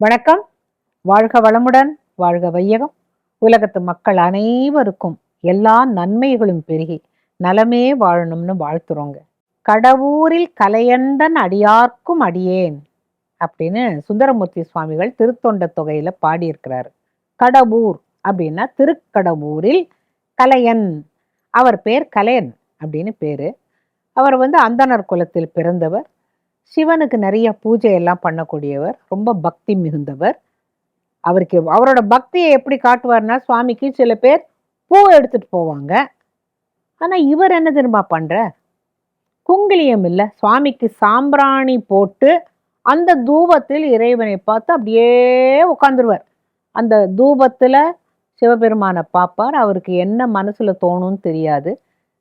வணக்கம். வாழ்க வளமுடன் வாழ்க வையகம். உலகத்து மக்கள் அனைவருக்கும் எல்லா நன்மைகளும் பெருகி நலமே வாழணும்னு வாழ்த்துறோங்க. கடவுரில் கலையண்டன் அடியார்க்கும் அடியேன் அப்படின்னு சுந்தரமூர்த்தி சுவாமிகள் திருத்தொண்ட தொகையில பாடியிருக்கிறாரு. கடவுர் அப்படின்னா திருக்கடவுரில் கலையன். அவர் பேர் கலையன் அப்படின்னு பேரு. அவர் வந்து அந்தனர் குலத்தில் பிறந்தவர். சிவனுக்கு நிறைய பூஜை எல்லாம் பண்ணக்கூடியவர் ரொம்ப பக்தி மிகுந்தவர். அவருக்கு அவரோட பக்தியை எப்படி காட்டுவார்னா சுவாமிக்கு சில பேர் பூ எடுத்துட்டு போவாங்க. ஆனால் இவர் என்ன தெரியுமா பண்ணுற குங்கிலியம் இல்லை சுவாமிக்கு சாம்பிராணி போட்டு அந்த தூபத்தில் இறைவனை பார்த்து அப்படியே உட்காந்துருவார் அந்த தூபத்தில் சிவபெருமானை பார்ப்பார். அவருக்கு என்ன மனசில் தோணும்னு தெரியாது.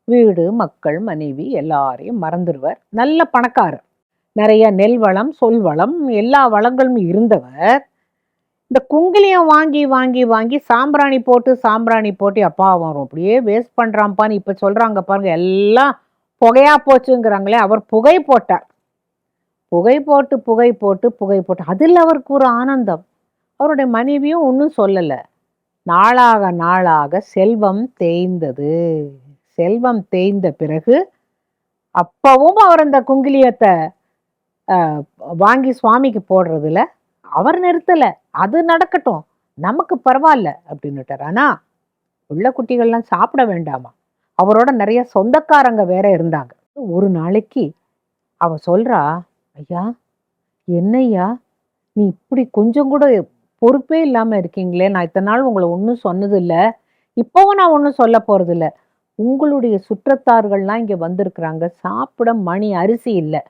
வீடு மக்கள் மனைவி எல்லாரையும் மறந்துடுவார் நல்ல பணக்காரர். நிறைய நெல் வளம் சொல் வளம் எல்லா வளங்களும் இருந்தவர். இந்த குங்கிலியம் வாங்கி வாங்கி வாங்கி சாம்பிராணி போட்டு சாம்பிராணி போட்டு அப்பா வரும் அப்படியே வேஸ்ட் பண்ணுறான்ப்பான்னு இப்போ சொல்கிறாங்க பாருங்க. எல்லாம் புகையா போச்சுங்கிறாங்களே அவர் புகை போட்டார். புகை போட்டு புகை போட்டு புகை போட்டு. அதில் அவருக்கு ஒரு ஆனந்தம். அவருடைய மனைவியும் ஒன்றும் சொல்லலை. நாளாக நாளாக செல்வம் தேய்ந்தது. செல்வம் தேய்ந்த பிறகு அப்பவும் அவர் அந்த குங்கிலியத்தை வாங்கி சுவாமிக்கு போடுறதுல அவர் நிறுத்தலை. அது நடக்கட்டும். நமக்கு பரவாயில்ல அப்படின்னுட்டார். ஆனால் உள்ள குட்டிகள்லாம் சாப்பிட வேண்டாமா? அவரோட நிறைய சொந்தக்காரங்க வேற இருந்தாங்க. ஒரு நாளைக்கு அவ சொல்றா ஐயா என்னய்யா? நீ இப்படி கொஞ்சம் கூட பொறுப்பே இல்லாம இருக்கீங்களே. நான் இத்தனை நாள் உங்களை ஒன்றும் சொன்னதில்ல. இப்போவும் நான் ஒன்றும் சொல்ல போகிறதில்ல உங்களுடைய சுற்றத்தார்கள்லாம் இங்கே வந்திருக்கிறாங்க. சாப்பிட மணி அரிசி இல்லை.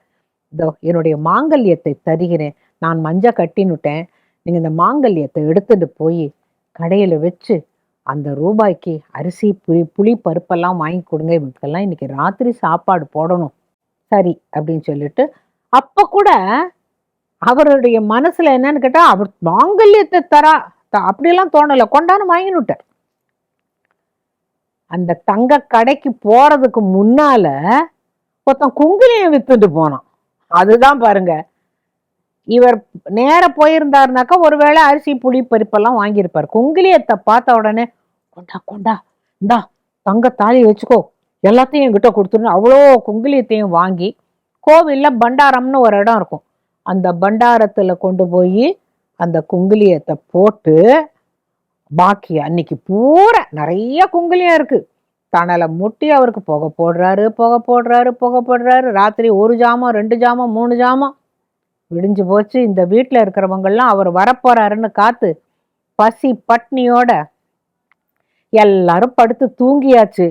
என்னுடைய மாங்கல்யத்தை தருகிறேன். நான் மஞ்ச கட்டினுட்டேன். நீங்க இந்த மாங்கல்யத்தை எடுத்துட்டு போய் கடையில வச்சு அந்த ரூபாய்க்கு அரிசி புளி புளி பருப்பெல்லாம் வாங்கி கொடுங்க. இவங்களுக்கெல்லாம் இன்னைக்கு ராத்திரி சாப்பாடு போடணும். சரி அப்படின்னு சொல்லிட்டு அப்ப கூட அவருடைய மனசுல என்னன்னு கேட்டா அவர் மாங்கல்யத்தை தரா த- அப்படியெல்லாம் தோணல. கொண்டாந்து வாங்கினுட்டார். அந்த தங்க கடைக்கு போறதுக்கு முன்னால ஒருத்தன் குங்குலியம் வித்துட்டு போனான். அதுதான் பாருங்க. இவர் நேர போயிருந்தாருனாக்கா ஒருவேளை அரிசி புளி பருப்பெல்லாம் வாங்கியிருப்பார். குங்கிலியத்தை பார்த்த உடனே கொண்டா கொண்டா இந்தா தங்க தாலி வச்சுக்கோ. எல்லாத்தையும் என்கிட்ட கொடுத்துருன்னு அவ்வளோ குங்கிலியத்தையும் வாங்கி கோவிலில் பண்டாரம்னு ஒரு இடம் இருக்கும். அந்த பண்டாரத்தில் கொண்டு போய் அந்த குங்கிலியத்தை போட்டு பாக்கி அன்னைக்கு பூரா நிறைய குங்கிலியம் இருக்குது தணலை முட்டி அவருக்கு புகை போடுறாரு புகை போடுறாரு புகை போடுறாரு. ராத்திரி ஒரு ஜாமம் ரெண்டு ஜாமம் மூணு ஜாமம் விடிஞ்சு போச்சு. இந்த வீட்டில் இருக்கிறவங்கெல்லாம் அவர் வரப்போறாருன்னு காத்து பசி பட்னியோட எல்லாரும் படுத்து தூங்கியாச்சு.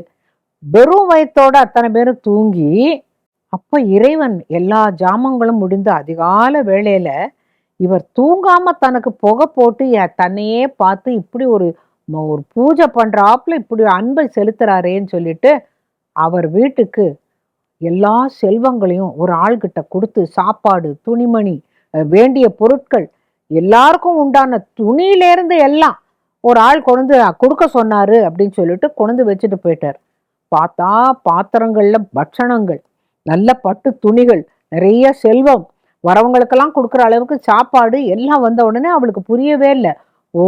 வெறும் வயத்தோட அத்தனை பேரும் தூங்கி அப்ப இறைவன் எல்லா ஜாமங்களும் முடிந்து அதிகால வேளையில இவர் தூங்காம தனக்கு புகை போட்டு தன்னையே பார்த்து இப்படி ஒரு ஒரு பூஜை பண்றாப்புல இப்படி அன்பை செலுத்துறாரேன்னு சொல்லிட்டு அவர் வீட்டுக்கு எல்லா செல்வங்களையும் ஒரு ஆள்கிட்ட கொடுத்து சாப்பாடு துணிமணி வேண்டிய பொருட்கள் எல்லாருக்கும் உண்டான துணியிலேருந்து எல்லாம் ஒரு ஆள் கொண்டு கொடுக்க சொன்னார் அப்படின்னு சொல்லிட்டு கொண்டு வச்சுட்டு போயிட்டார். பார்த்தா பாத்திரங்களில் பட்சணங்கள் நல்ல பட்டு துணிகள் நிறைய செல்வம் வரவங்களுக்கெல்லாம் கொடுக்குற அளவுக்கு சாப்பாடு எல்லாம் வந்த உடனே அவளுக்கு புரியவே இல்லை. ஓ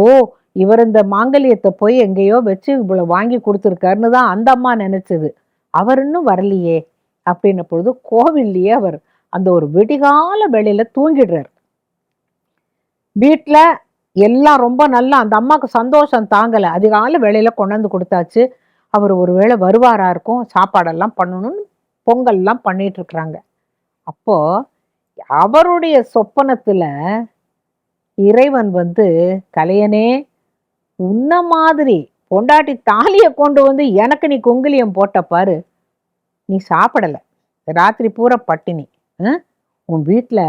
இவர் இந்த மாங்கல்யத்தை போய் எங்கேயோ வச்சு இவ்வளோ வாங்கி கொடுத்துருக்காருன்னு தான் அந்த அம்மா நினச்சது. அவர் இன்னும் வரலையே அப்படின்ன பொழுது கோவில்லையே அவர் அந்த ஒரு விடிகால வேளையில தூங்கிடுறார். வீட்டில் எல்லாம் ரொம்ப நல்லா அந்த அம்மாவுக்கு சந்தோஷம் தாங்கலை. அதிகால வேளையில கொண்டாந்து கொடுத்தாச்சு. அவர் ஒருவேளை வருவாரா இருக்கும் சாப்பாடெல்லாம் பண்ணணும்னு பொங்கல்லாம் பண்ணிட்டு இருக்கிறாங்க. அப்போ அவருடைய சொப்பனத்துல இறைவன் வந்து கலையனே உன்ன மாதிரி பொண்டாட்டி தாலியை கொண்டு வந்து எனக்கு நீ கொங்கிலியம் போட்ட பாரு. நீ சாப்பிடலை. ராத்திரி பூரா பட்டினி. உன் வீட்டில்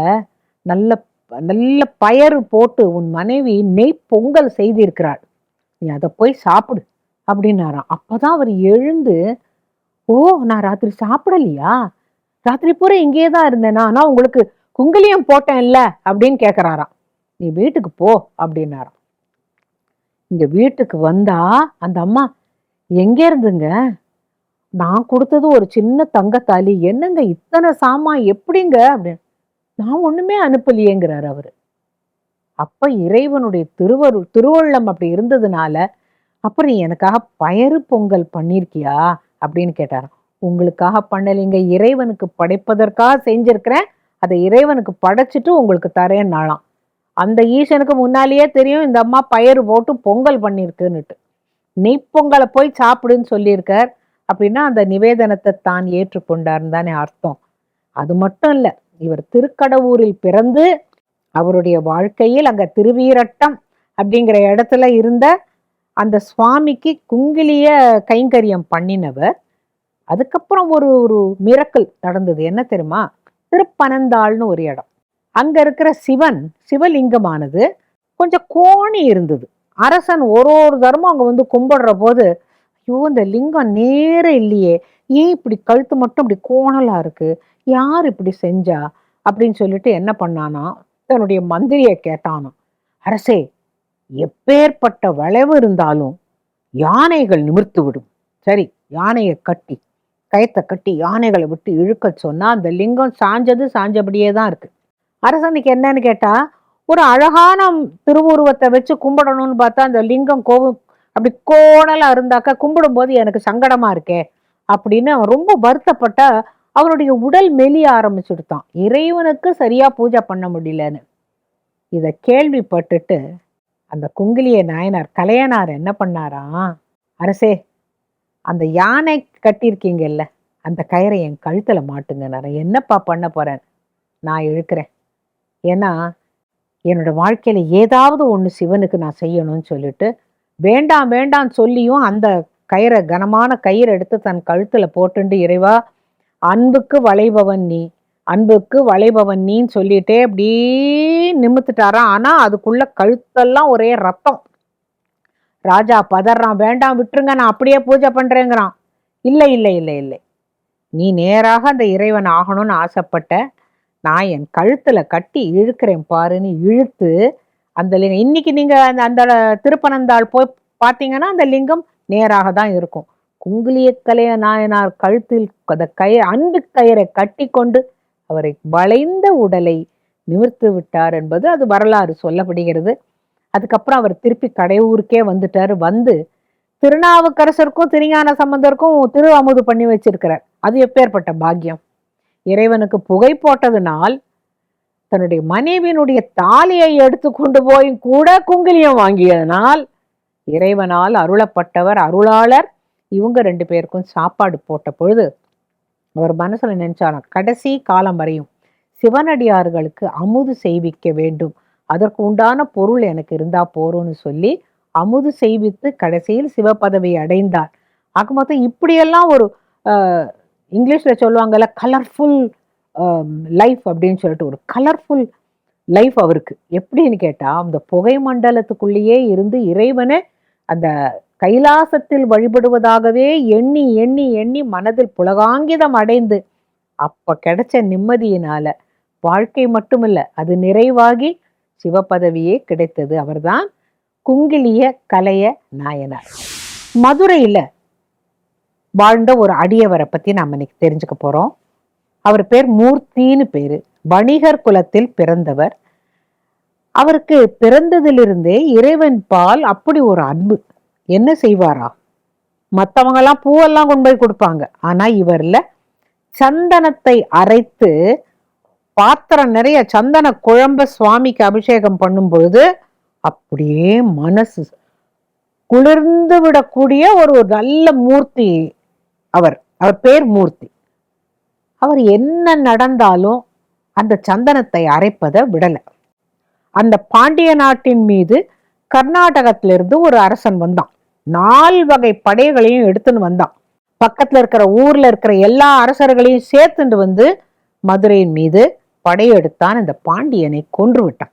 நல்ல நல்ல பயறு போட்டு உன் மனைவி நெய் பொங்கல் செய்திருக்கிறாள். நீ அதை போய் சாப்பிடு அப்படின்னாராம். அப்பதான் அவர் எழுந்து ஓ நான் ராத்திரி சாப்பிடலையா? ராத்திரி பூரா இங்கேயே தான் இருந்தேனா? நான் உங்களுக்கு குங்குலியம் போட்டேன்ல? அப்படின்னு கேட்குறாராம் நீ வீட்டுக்கு போ அப்படின்னாராம். இங்கே வீட்டுக்கு வந்தா அந்த அம்மா எங்கே இருந்துங்க? நான் கொடுத்தது ஒரு சின்ன தங்கத்தாலி. என்னங்க இத்தனை சாமான்? எப்படிங்க? அப்படின்னு. நான் ஒன்றுமே அனுப்பலையேங்கிறார் அவர். அப்போ இறைவனுடைய திருவருள் திருவள்ளம் அப்படி இருந்ததுனால அப்புறம் நீ எனக்காக பயறு பொங்கல் பண்ணியிருக்கியா அப்படின்னு கேட்டாராம். உங்களுக்காக பண்ணலைங்க. இறைவனுக்கு படைப்பதற்காக செஞ்சிருக்கிறேன். அதை இறைவனுக்கு படைச்சிட்டு உங்களுக்கு தரேன்னாலாம் அந்த ஈசனுக்கு முன்னாலேயே தெரியும் இந்த அம்மா பயறு போட்டு பொங்கல் பண்ணியிருக்குன்னுட்டு நெய் பொங்கலை போய் சாப்பிடுன்னு சொல்லியிருக்கார் அப்படின்னா அந்த நிவேதனத்தை தான் ஏற்றுக்கொண்டார்னு தானே அர்த்தம். அது மட்டும் இல்லை இவர் திருக்கடவூரில் பிறந்து அவருடைய வாழ்க்கையில் அங்க திருவீரட்டம் அப்படிங்கிற இடத்துல இருந்த அந்த சுவாமிக்கு குங்கிலிய கைங்கரியம் பண்ணினவர். அதுக்கப்புறம் ஒரு ஒரு மிரக்கல் நடந்தது. என்ன தெரியுமா? திருப்பனந்தாள்னு ஒரு இடம். அங்க இருக்கிற சிவன் சிவலிங்கமானது கொஞ்சம் கோணி இருந்தது. அரசன் ஒரு ஒரு தரமும் அங்க வந்து கும்பிடுற போது ஐயோ இந்த லிங்கம் நேர இல்லையே. ஏன் இப்படி கழுத்து மட்டும் இப்படி கோணலா இருக்கு? யார் இப்படி செஞ்சா? அப்படின்னு சொல்லிட்டு என்ன பண்ணானா தன்னுடைய மந்திரியை கேட்டானா அரசே எப்பேற்பட்ட வளைவு இருந்தாலும் யானைகள் நிமிர்த்து விடும். சரி யானையை கட்டி கயத்தை கட்டி யானைகளை விட்டு இழுக்க சொன்னா அந்த லிங்கம் சாஞ்சது சாஞ்சபடியே தான் இருக்கு. அரசனுக்கு என்னன்னு கேட்டா ஒரு அழகான திருவுருவத்தை வச்சு கும்பிடணும்னு பார்த்தா அந்த லிங்கம் கோவம் அப்படி கோணலா இருந்தாக்கா கும்பிடும்போது எனக்கு சங்கடமா இருக்கே அப்படின்னு அவன் ரொம்ப வருத்தப்பட்ட அவனுடைய உடல் மெலிய ஆரம்பிச்சுடுத்தான். இறைவனுக்கு சரியா பூஜை பண்ண முடியலன்னு. இத கேள்விப்பட்டுட்டு அந்த குங்கிலிய நாயனார் கலையனார் என்ன பண்ணாராம் அரசே அந்த யானை கட்டியிருக்கீங்கல்ல அந்த கயிறை என் கழுத்துல மாட்டுங்க நான் என்னப்பா பண்ண போறேன்? நான் இழுக்கிறேன். ஏன்னா என்னோட வாழ்க்கையில் ஏதாவது ஒன்று சிவனுக்கு நான் செய்யணும்னு சொல்லிட்டு வேண்டாம் வேண்டாம் சொல்லியும் அந்த கயிறை கனமான கயிறை எடுத்து தன் கழுத்தில் போட்டுண்டு இறைவா அன்புக்கு வளைபவன் நீ அன்புக்கு வளைபவன் நீன்னு சொல்லிட்டே அப்படி நிமித்துட்டாராம் ஆனால் அதுக்குள்ள கழுத்தெல்லாம் ஒரே ரத்தம். ராஜா பதறான் வேண்டாம் விட்டுருங்க நான் அப்படியே பூஜை பண்ணுறேங்கிறான் இல்லை இல்லை இல்லை இல்லை. நீ நேராக அந்த இறைவன் ஆகணும்னு ஆசைப்பட்ட நான் என் கழுத்துல கட்டி இழுக்கிறேன் பாருன்னு இழுத்து அந்த லிங்கம் இன்னைக்கு நீங்க அந்த அந்த திருப்பனந்தாள் போய் பார்த்தீங்கன்னா அந்த லிங்கம் நேராக தான் இருக்கும். குங்குலிய கலைய நாயனார் கழுத்தில் அந்த கய அன்பு கயிறை கட்டி கொண்டு அவரை வளைந்த உடலை நிமிர்த்து விட்டார் என்பது அது வரலாறு சொல்லப்படுகிறது. அதுக்கப்புறம் அவர் திருப்பி கடையூருக்கே வந்துட்டாரு. வந்து திருநாவுக்கரசருக்கும் திருஞான சம்பந்தருக்கும் திரு அமுது பண்ணி வச்சிருக்கிறார். அது எப்பேற்பட்ட பாக்கியம்? இறைவனுக்கு புகை போட்டதுனால் தன்னுடைய மனைவியினுடைய தாலியை எடுத்து கொண்டு போய் கூட குங்கிலியம் வாங்கியதனால் இறைவனால் அருளப்பட்டவர் அருளாளர். இவங்க ரெண்டு பேருக்கும் சாப்பாடு போட்ட பொழுது அவர் மனசுல நினைச்சாராம் கடைசி காலம் வரையும் சிவனடியார்களுக்கு அமுது செய்விக்க வேண்டும். அதற்கு உண்டான பொருள் எனக்கு இருந்தா போறோம்னு சொல்லி அமுது செய்வித்து கடைசியில் சிவபதவி அடைந்தார். ஆக மொத்தம் இப்படியெல்லாம் ஒரு இங்கிலீஷில் சொல்லுவாங்கல்ல கலர்ஃபுல் லைஃப் um, அப்படின்னு சொல்லிட்டு ஒரு கலர்ஃபுல் லைஃப் அவருக்கு. எப்படின்னு கேட்டால் அந்த புகை மண்டலத்துக்குள்ளேயே இருந்து இறைவனை அந்த கைலாசத்தில் வழிபடுவதாகவே எண்ணி எண்ணி எண்ணி மனதில் புலகாங்கிதம் அடைந்து அப்போ கிடைச்ச நிம்மதியினால வாழ்க்கை மட்டுமில்ல அது நிறைவாகி சிவபதவியே கிடைத்தது. அவர்தான் குங்கிலிய கலைய நாயனார். மதுரையில் வாழ்ந்த ஒரு அடியவரை பத்தி நாம இன்னைக்கு தெரிஞ்சுக்க போறோம். அவர் பேர் மூர்த்தின்னு பேரு. வணிகர் குலத்தில் பிறந்தவர். அவருக்கு பிறந்ததிலிருந்தே இறைவன் பால் அப்படி ஒரு அன்பு. என்ன செய்வாரா? மற்றவங்கெல்லாம் பூவெல்லாம் கொண்டு போய் கொடுப்பாங்க. ஆனா இவர்ல சந்தனத்தை அரைத்து பாத்திரம் நிறைய சந்தன குழம்ப சுவாமிக்கு அபிஷேகம் பண்ணும் பொழுது அப்படியே மனசு குளிர்ந்து விடக்கூடிய ஒரு நல்ல மூர்த்தி அவர் அவர் பேர் மூர்த்தி. அவர் என்ன நடந்தாலும் அந்த சந்தனத்தை அரைப்பதை விடல. அந்த பாண்டிய நாட்டின் மீது கர்நாடகத்திலிருந்து ஒரு அரசன் வந்தான். நால் வகை படைகளையும் எடுத்துன்னு வந்தான். பக்கத்துல இருக்கிற ஊர்ல இருக்கிற எல்லா அரசர்களையும் சேர்த்துட்டு வந்து மதுரையின் மீது படையெடுத்தான் இந்த பாண்டியனை கொன்று விட்டான்.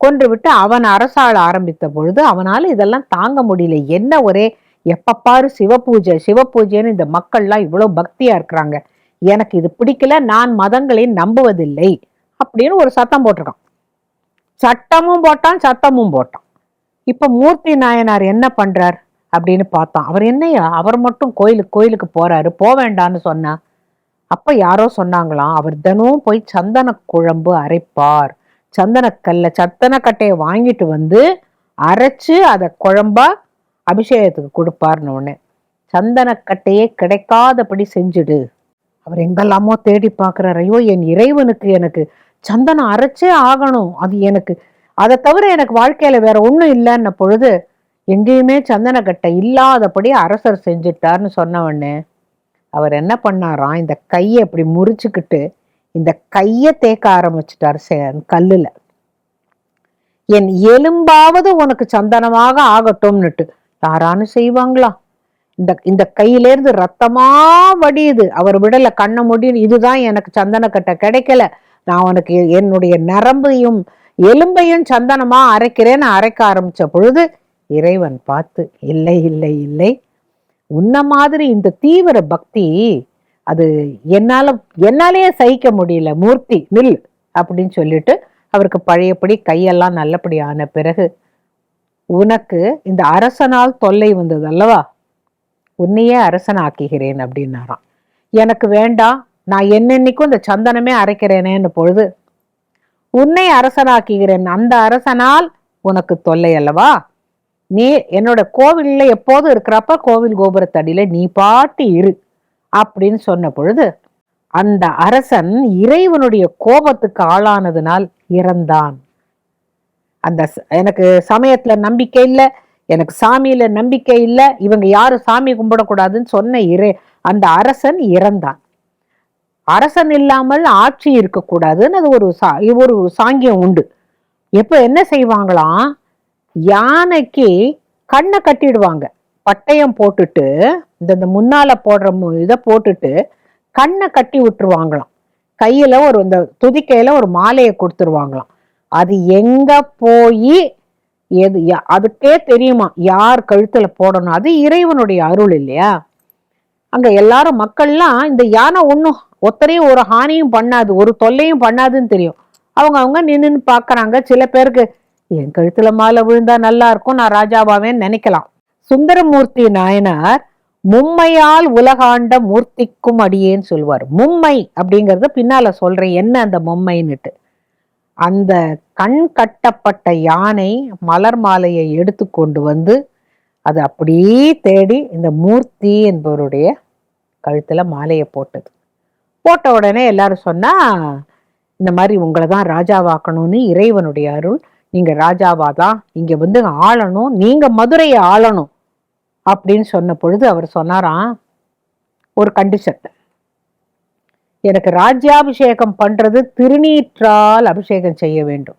கொன்று விட்டு அவன் அரசாள ஆரம்பித்த பொழுது அவனால இதெல்லாம் தாங்க முடியல. என்ன ஒரே எப்ப பாரு சிவபூஜை சிவபூஜைன்னு இந்த மக்கள்லாம் இவ்வளோ பக்தியா இருக்கிறாங்க. எனக்கு இது பிடிக்கல நான் மதங்களை நம்புவதில்லை அப்படின்னு ஒரு சத்தம் போட்டிருக்கான். சட்டமும் போட்டான் சத்தமும் போட்டான். இப்போ மூர்த்தி நாயனார் என்ன பண்றார் அப்படின்னு பார்த்தான். அவர் என்னையா? அவர் மட்டும் கோயிலுக்கு கோயிலுக்கு போறாரு போக வேண்டான்னு சொன்னா. அப்ப யாரோ சொன்னாங்களாம் அவர் தினமும் போய் சந்தன குழம்பு அரைப்பார். சந்தனக்கல்ல சந்தனக்கட்டையை வாங்கிட்டு வந்து அரைச்சு அதை குழம்பா அபிஷேகத்துக்கு கொடுப்பார்னு ஒன்று சந்தனக்கட்டையே கிடைக்காதபடி செஞ்சுடு. அவர் எங்கெல்லாமோ தேடி பார்க்குறார். ஐயோ என் இறைவனுக்கு எனக்கு சந்தனம் அரைச்சே ஆகணும். அது எனக்கு அதை தவிர எனக்கு வாழ்க்கையில் வேற ஒன்றும் இல்லைன்ன பொழுது எங்கேயுமே சந்தனக்கட்டை இல்லாதபடி அரசர் செஞ்சிட்டார்னு சொன்னவொடனே அவர் என்ன பண்ணாராம் இந்த கையை இப்படி முறிச்சுக்கிட்டு இந்த கையை தேக்க ஆரம்பிச்சிட்டார் கல்லுல. என் எலும்பாவது உனக்கு சந்தனமாக ஆகட்டும்னுட்டு. யாரானு செய்வாங்களா? இந்த இந்த கையிலேருந்து ரத்தமா வடியுது. அவர் விடல கண்ணை முடியும் இதுதான் எனக்கு சந்தனக்கட்டை கிடைக்கல. நான் உனக்கு என்னுடைய நரம்பையும் எலும்பையும் சந்தனமா அரைக்கிறேன்னு அரைக்க ஆரம்பிச்ச பொழுது இறைவன் பார்த்து இல்லை இல்லை இல்லை. உன்ன மாதிரி இந்த தீவிர பக்தி அது என்னால என்னாலேயே சகிக்க முடியல. மூர்த்தி நில் அப்படின்னு சொல்லிட்டு அவருக்கு பழையபடி கையெல்லாம் நல்லபடி ஆன பிறகு உனக்கு இந்த அரசனால் தொல்லை வந்தது அல்லவா? உன்னையே அரசன் ஆக்குகிறேன் அப்படின்னாராம். எனக்கு வேண்டாம் நான் என்னென்னைக்கும் இந்த சந்தனமே அரைக்கிறேனேன்னு பொழுது உன்னை அரசனாக்குகிறேன். அந்த அரசனால் உனக்கு தொல்லை அல்லவா? நீ என்னோட கோவில்ல எப்போதும் இருக்கிறப்ப கோவில் கோபுரத்தடியில நீ பாட்டு இரு அப்படின்னு சொன்ன பொழுது அந்த அரசன் இறைவனுடைய கோபத்துக்கு ஆளானதுனால் இறந்தான். அந்த எனக்கு சமயத்துல நம்பிக்கை இல்லை எனக்கு சாமியில நம்பிக்கை இல்லை இவங்க யாரும் சாமி கும்பிடக்கூடாதுன்னு சொன்ன இறை அந்த அரசன் இறந்தான். அரசன் இல்லாமல் ஆட்சி இருக்கக்கூடாதுன்னு அது ஒரு சா ஒரு சாங்கியம் உண்டு. எப்போ என்ன செய்வாங்களாம் யானைக்கு கண்ணை கட்டிடுவாங்க. பட்டயம் போட்டுட்டு இந்த முன்னால போடுற இதை போட்டுட்டு கண்ணை கட்டி விட்டுருவாங்களாம். கையில ஒரு இந்த துதிக்கையில ஒரு மாலையை கொடுத்துருவாங்களாம். அது எங்க போய் எது அதுக்கே தெரியுமா யார் கழுத்துல போடணும்? அது இறைவனுடைய அருள் இல்லையா? அங்க எல்லாரும் மக்கள்லாம் இந்த யானை ஒன்றும் ஒத்தரையும் ஒரு ஹானியும் பண்ணாது ஒரு தொல்லையும் பண்ணாதுன்னு தெரியும். அவங்க அவங்க நின்று பாக்குறாங்க. சில பேருக்கு என் கழுத்துல மாலை விழுந்தா நல்லா இருக்கும் நான் ராஜாவாவேன்னு நினைக்கலாம். சுந்தரமூர்த்தி நாயனார் மும்மையால் உலகாண்ட மூர்த்திக்கும் அடியேன்னு சொல்லுவார் மும்மை அப்படிங்கறத பின்னால சொல்றேன். என்ன அந்த மும்மைன்னுட்டு. அந்த கண் கட்டப்பட்ட யானை மலர் மாலையை எடுத்து கொண்டு வந்து அது அப்படியே தேடி இந்த மூர்த்தி என்பவருடைய கழுத்தில் மாலையை போட்டது. போட்ட உடனே எல்லாரும் சொன்னால் இந்த மாதிரி உங்களை தான் ராஜாவாக்கணும்னு இறைவனுடைய அருள். நீங்கள் ராஜாவா தான். இங்கே வந்து ஆளணும். நீங்கள் மதுரையை ஆளணும். அப்படின்னு சொன்ன பொழுது அவர் சொன்னாராம் ஒரு கண்டிஷன் எனக்கு ராஜ்யாபிஷேகம் பண்றது திருநீற்றால் அபிஷேகம் செய்ய வேண்டும்.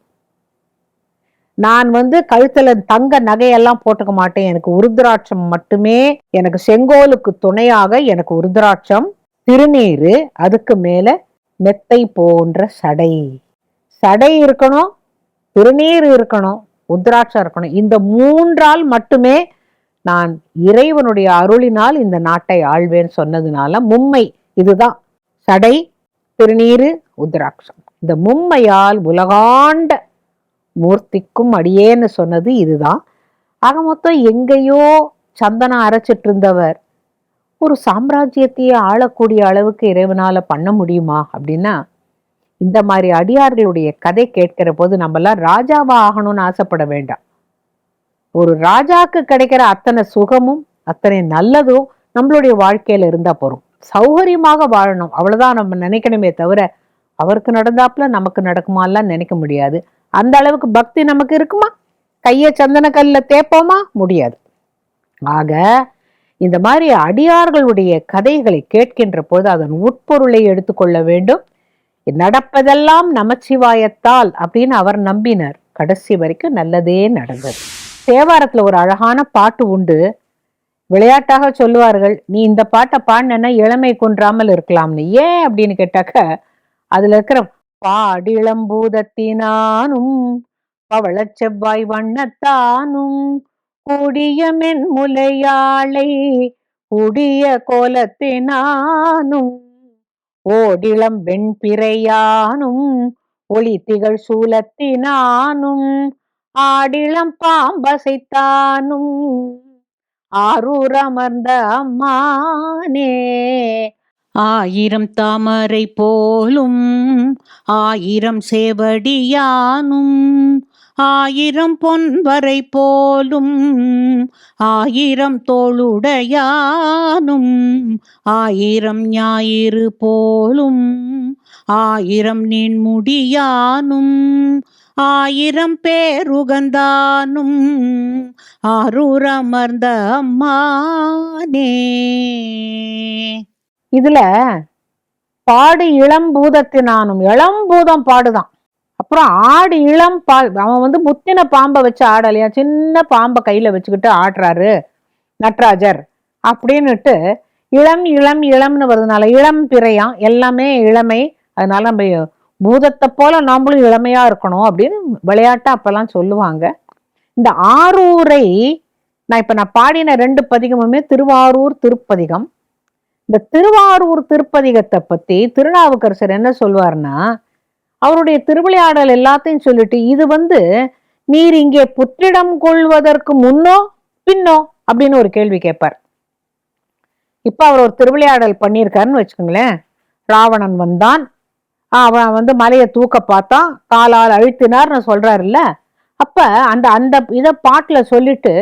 நான் வந்து கழுத்துல தங்க நகையெல்லாம் போட்டுக்க மாட்டேன். எனக்கு உருத்ராட்சம் மட்டுமே எனக்கு செங்கோலுக்கு துணையாக எனக்கு உருத்ராட்சம் திருநீரு அதுக்கு மேல மெத்தை போன்ற சடை. சடை இருக்கணும் திருநீர் இருக்கணும் உத்ராட்சம் இருக்கணும். இந்த மூன்றால் மட்டுமே நான் இறைவனுடைய அருளினால் இந்த நாட்டை ஆழ்வேன் சொன்னதுனால மும்மை இதுதான். சடை திருநீரு உத்ராட்சம் இந்த மும்மையால் உலகாண்ட மூர்த்திக்கும் அடியேன்னு சொன்னது இதுதான். ஆக மொத்தம் எங்கேயோ சந்தனம் அரைச்சிட்டு இருந்தவர் ஒரு சாம்ராஜ்யத்தையே ஆளக்கூடிய அளவுக்கு இறைவனால பண்ண முடியுமா அப்படின்னா இந்த மாதிரி அடியார்களுடைய கதை கேட்கிற போது நம்மெல்லாம் ராஜாவா ஆகணும்னு ஆசைப்பட வேண்டாம். ஒரு ராஜாக்கு கிடைக்கிற அத்தனை சுகமும் அத்தனை நல்லதும் நம்மளுடைய வாழ்க்கையில இருந்தா போறோம். சௌகரியமாக வாழணும். அவ்வளவுதான் நம்ம நினைக்கணுமே தவிர அவருக்கு நடந்தாப்புல நமக்கு நடக்குமாலாம் நினைக்க முடியாது. அந்த அளவுக்கு பக்தி நமக்கு இருக்குமா? கையை சந்தன கல்ல தேப்போமா முடியாது. ஆக இந்த மாதிரி அடியார்களுடைய கதைகளை கேட்கின்ற போது அதன் உட்பொருளை எடுத்துக்கொள்ள வேண்டும். நடப்பதெல்லாம் நமச்சிவாயத்தால் அப்படின்னு அவர் நம்பினார். கடைசி வரைக்கும் நல்லதே நடந்தது. தேவாரத்துல ஒரு அழகான பாட்டு உண்டு. விளையாட்டாக சொல்லுவார்கள் நீ இந்த பாட்டை பாடினா இளமை குன்றாமல் இருக்கலாம்னு ஏன் அப்படின்னு கேட்டாக்க அதுல இருக்கிற பாடிளம்பூதத்தினானும் பவள செவ்வாய் வண்ணத்தானும் கூடிய மென் முலையாளை கூடிய கோலத்தினானும் ஓடிளம் வெண்பிறையானும் ஒளி திகழ் சூலத்தினானும் ஆடிளம் பாம்பசைத்தானும் ஆரூர் அமர்ந்த அம்மானே. ஆயிரம் தாமரை போலும் ஆயிரம் சேவடியானும் ஆயிரம் பொன்வரை போலும் ஆயிரம் தோளுடையானும் ஆயிரம் ஞாயிறு போலும் ஆயிரம் நின்முடியானும் ஆயிரம் பேருகந்தானும் ஆரூரமர்ந்த அம்மானே. இதுல பாடு இளம்பூதத்தினானும் இளம்பூதம் பாடுதான். அப்புறம் ஆடு இளம் பால் அவன் வந்து முத்தின பாம்பை வச்சு ஆடலையா? சின்ன பாம்பை கையில வச்சுக்கிட்டு ஆடுறாரு நட்ராஜர். அப்படின்னுட்டு இளம் இளம் இளம்னு வருதுனால இளம் பிறையாம் எல்லாமே இளமை. அதனால நம்ம பூதத்தை போல நாமளும் இளமையா இருக்கணும் அப்படின்னு விளையாட்டா அப்பெல்லாம் சொல்லுவாங்க. இந்த ஆரூரை நான் இப்ப நான் பாடின ரெண்டு பதிகமுமே திருவாரூர் திருப்பதிகம். இந்த திருவாரூர் திருப்பதிகத்தை பத்தி திருநாவுக்கரசர் என்ன சொல்வார்னா அவருடைய திருவிளையாடல் எல்லாத்தையும் சொல்லிட்டு இது வந்து நீர் இங்கே புற்றிடம் கொள்வதற்கு முன்னோ பின்னோ அப்படின்னு ஒரு கேள்வி கேட்பார் இப்ப அவர் ஒரு திருவிளையாடல் பண்ணியிருக்காருன்னு வச்சுக்கோங்களேன். ராவணன் வந்தான். அவன் வந்து மலையை தூக்க பார்த்தான் காலால் அழுத்தினார்னு சொல்றாருல்ல. அப்ப அந்த அந்த இதை பாட்டுல சொல்லிட்டு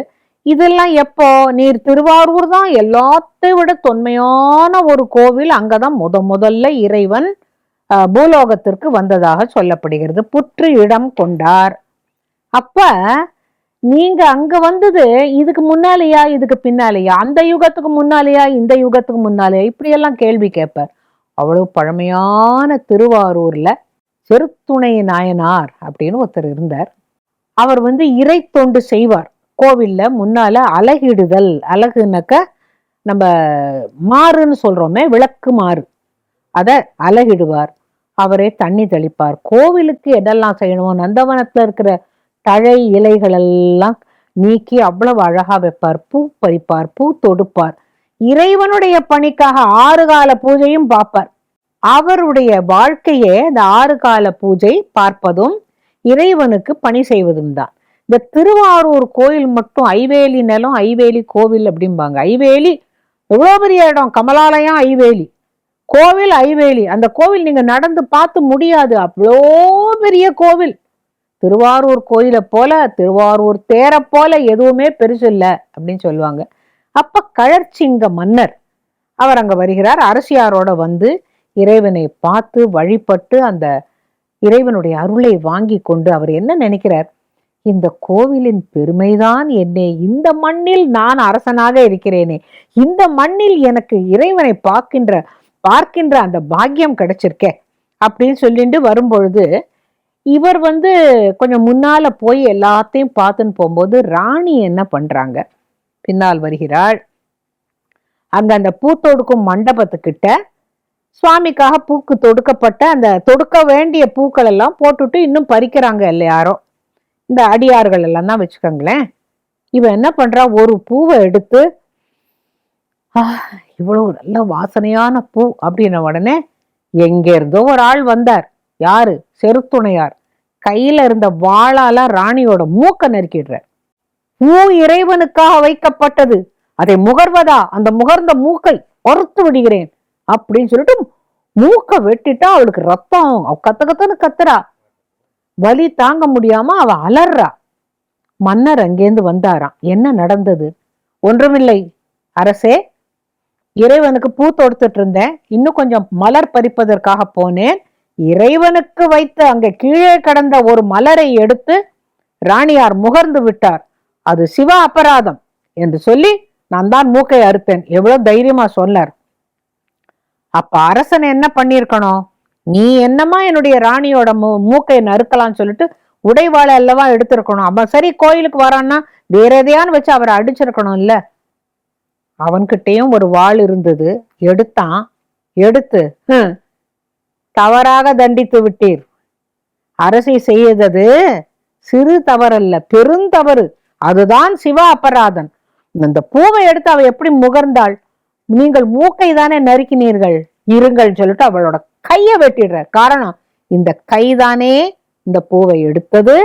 இதெல்லாம் எப்போ? நீர் திருவாரூர் தான் எல்லாத்தையும் விட தொன்மையான ஒரு கோவில். அங்கதான் முத முதல்ல இறைவன் பூலோகத்திற்கு வந்ததாக சொல்லப்படுகிறது. புற்று இடம் கொண்டார். அப்ப நீங்க அங்க வந்தது இதுக்கு முன்னாலேயா? இதுக்கு பின்னாலேயா? அந்த யுகத்துக்கு முன்னாலேயா? இந்த யுகத்துக்கு முன்னாலேயா? இப்படியெல்லாம் கேள்வி கேட்பார். அவ்வளவு பழமையான திருவாரூர்ல செருத்துணை நாயனார் அப்படின்னு ஒருத்தர் இருந்தார். அவர் வந்து இறை தொண்டு செய்வார். கோவில்ல முன்னால அலகிடுதல் அழகுனாக்க நம்ம மாறுன்னு சொல்றோமே விளக்கு மாறு. அதை அலகிடுவார் அவரே தண்ணி தெளிப்பார். கோவிலுக்கு எதெல்லாம் செய்யணுமோ நந்தவனத்துல இருக்கிற தழை இலைகள் எல்லாம் நீக்கி அவ்வளவு அழகா வைப்பார். பூ பறிப்பார் பூ தொடுப்பார். இறைவனுடைய பணிக்காக ஆறு கால பூஜையும் பார்ப்பார். அவருடைய வாழ்க்கையே இந்த ஆறு கால பூஜை பார்ப்பதும் இறைவனுக்கு பணி செய்வதும் தான். இந்த திருவாரூர் கோயில் மட்டும் ஐவேலி நிலம் ஐவேலி கோவில் அப்படிம்பாங்க. ஐவேலி எவ்வளோ பெரிய இடம்? கமலாலயம் ஐவேலி. கோவில் ஐவேலி. அந்த கோவில் நீங்க நடந்து பார்த்து முடியாது. அவ்வளோ பெரிய கோவில். திருவாரூர் கோயிலை போல திருவாரூர் தேரை போல எதுவுமே பெருசு இல்லை அப்படின்னு சொல்லுவாங்க. அப்ப கழற்சிங்க மன்னர். அவர் அங்க வருகிறார். அரசியாரோட வந்து இறைவனை பார்த்து வழிபட்டு அந்த இறைவனுடைய அருளை வாங்கி கொண்டு அவர் என்ன நினைக்கிறார்? இந்த கோவிலின் பெருமைதான் என்னே. இந்த மண்ணில் நான் அரசனாக இருக்கிறேனே. இந்த மண்ணில் எனக்கு இறைவனை பார்க்கின்ற பார்க்கின்ற அந்த பாக்கியம் கிடைச்சிருக்கே. அப்படின்னு சொல்லிட்டு வரும்பொழுது இவர் வந்து கொஞ்சம் முன்னால போய் எல்லாத்தையும் பார்த்துன்னு போகும்போது ராணி என்ன பண்றாங்க? பின்னால் வருகிறாள். அங்க அந்த பூ தொடுக்கும் மண்டபத்துக்கிட்ட சுவாமிக்காக பூக்கு தொடுக்கப்பட்ட அந்த தொடுக்க வேண்டிய பூக்கள் எல்லாம் போட்டுட்டு இன்னும் பறிக்கிறாங்க இல்லை யாரோ இந்த அடியார்கள் எல்லாம் தான் வச்சுக்கோங்களேன். இவன் என்ன பண்றா? ஒரு பூவை எடுத்து இவ்வளவு நல்ல வாசனையான பூ அப்படின்ன உடனே எங்கேருந்தோ ஒரு ஆள் வந்தார். யாரு? செருத்துணையார். கையில இருந்த வாழால ராணியோட மூக்க நெருக்கிடுறார். ஊ இறைவனுக்காக வைக்கப்பட்டது. அதை முகர்வதா? அந்த முகர்ந்த மூக்கை பொறுத்து விடுகிறேன். அப்படின்னு சொல்லிட்டு மூக்க வெட்டிட்டா அவளுக்கு ரத்தம். கத்த கத்தன்னு கத்துறா. வலி தாங்க முடியாம அவ அலறா. மன்னர் அங்கேருந்து வந்தாராம். என்ன நடந்தது? ஒன்றுமில்லை. அரசே இறைவனுக்கு பூ தொடுத்துட்டு இருந்தேன் இன்னும் கொஞ்சம் மலர் பறிப்பதற்காக போனேன். இறைவனுக்கு வைத்து அங்க கீழே கடந்த ஒரு மலரை எடுத்து ராணியார் முகர்ந்து விட்டார். அது சிவ அபராதம் என்று சொல்லி நான் தான் மூக்கை அறுத்தேன். எவ்வளவு தைரியமா சொன்னார். அப்ப அரசன் என்ன பண்ணியிருக்கணும்? நீ என்னமா என்னுடைய ராணியோட மூ மூக்கை நறுக்கலாம்னு சொல்லிட்டு உடைவாளை அல்லவா எடுத்திருக்கணும்? அவன் சரி கோயிலுக்கு வரான்னா வேற எதையான்னு வச்சு அவரை அடிச்சிருக்கணும் இல்ல? அவன்கிட்டயும் ஒரு வாள் இருந்தது. எடுத்தான். எடுத்து தவறாக தண்டித்து விட்டீர். அரசை செய்தது சிறு தவறல்ல பெருந்தவறு அதுதான் சிவ அபராதன் இந்த பூவை எடுத்து அவ எப்படி முகர்ந்தாள்? நீங்கள் மூக்கை தானே நறுக்கினீர்கள்? இருங்கள் சொல்லிட்டு அவளோட கையை வெட்டிடுற காரணம் இந்த கைதானே இந்த பூவை எடுத்தது.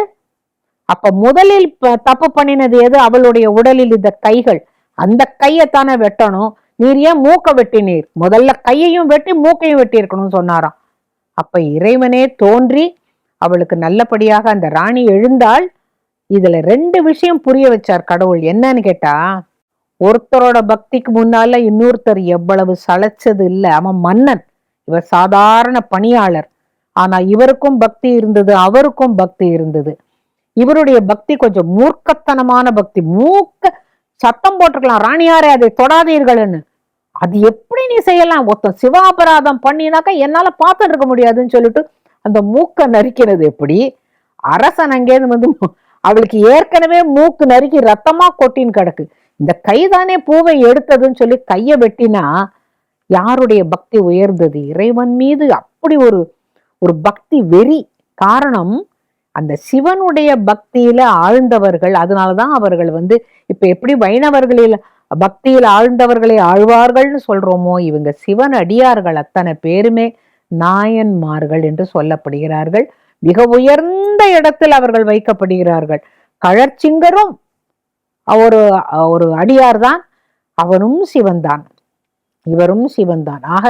அப்ப முதலில் தப்பு பண்ணினது எது? அவளுடைய உடலில் இந்த கைகள். அந்த கையைத்தானே வெட்டணும். நீர் ஏன் மூக்க வெட்டினீர்? முதல்ல கையையும் வெட்டி மூக்கையும் வெட்டி இருக்கணும்னு சொன்னாராம். அப்ப இறைவனே தோன்றி அவளுக்கு நல்லபடியாக அந்த ராணி எழுந்தாள். இதுல ரெண்டு விஷயம் புரிய வச்சார் கடவுள். என்னன்னு கேட்டா ஒருத்தரோட பக்திக்கு முன்னால இன்னொருத்தர் எவ்வளவு சளைச்சது இல்லை. அவன் மன்னன். இவர் சாதாரண பணியாளர். ஆனா இவருக்கும் பக்தி இருந்தது அவருக்கும் பக்தி இருந்தது. இவருடைய பக்தி கொஞ்சம் மூர்க்கத்தனமான பக்தி. மூக்க சத்தம் போட்டிருக்கலாம் ராணியாரே அதை தொடாதீர்கள்னு. அது எப்படி நீ செய்யலாம்? ஒருத்தன் சிவாபராதம் பண்ணினாக்கா என்னால பார்த்துட்டு இருக்க முடியாதுன்னு சொல்லிட்டு அந்த மூக்க நரிக்கிறது எப்படி? அரசன் அங்கேருந்து வந்து அவளுக்கு ஏற்கனவே மூக்கு நறுக்கி ரத்தமா கொட்டின்னு கிடக்கு. இந்த கைதானே பூவை எடுத்ததுன்னு சொல்லி கையை வெட்டினா யாருடைய பக்தி உயர்ந்தது? இறைவன் மீது அப்படி ஒரு ஒரு பக்தி வெறி. காரணம் அந்த சிவனுடைய பக்தியில ஆழ்ந்தவர்கள் அதனாலதான் அவர்கள் வந்து இப்ப எப்படி வைணவர்களில் பக்தியில் ஆழ்ந்தவர்களை ஆழ்வார்கள்னு சொல்றோமோ இவங்க சிவன் அடியார்கள் அத்தனை பேருமே நாயன்மார்கள் என்று சொல்லப்படுகிறார்கள். மிக உயர்ந்த இடத்தில் அவர்கள் வைக்கப்படுகிறார்கள். கழற்சிங்கரும் ஒரு ஒரு அடியார் தான் அவனும் சிவன்தான். இவரும் சிவன்தான். ஆக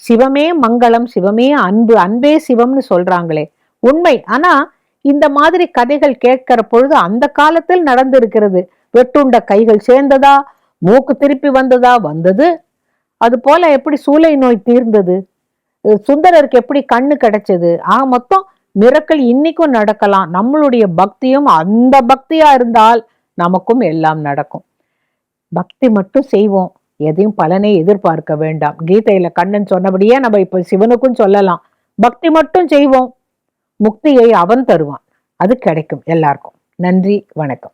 சிவமே மங்களம் சிவமே அன்பு அன்பே சிவம்னு சொல்றாங்களே. உண்மை. ஆனா இந்த மாதிரி கதைகள் கேட்கிற பொழுது அந்த காலத்தில் நடந்திருக்கிறது. வெட்டுண்ட கைகள் சேர்ந்ததா மூக்கு திருப்பி வந்ததா வந்தது. அது போல எப்படி சூளை நோய் தீர்ந்தது? சுந்தரருக்கு எப்படி கண்ணு கிடைச்சது? ஆக மொத்தம் மிரக்கல் இன்னைக்கும் நடக்கலாம். நம்மளுடைய பக்தியும் அந்த பக்தியா இருந்தால் நமக்கும் எல்லாம் நடக்கும். பக்தி மட்டும் செய்வோம். எதையும் பலனை எதிர்பார்க்க வேண்டாம். கீதையில கண்ணன் சொன்னபடியே நம்ம இப்ப சிவனுக்கும் சொல்லலாம். பக்தி மட்டும் செய்வோம். முக்தியை அவன் தருவான். அது கிடைக்கும். எல்லாருக்கும். நன்றி. வணக்கம்.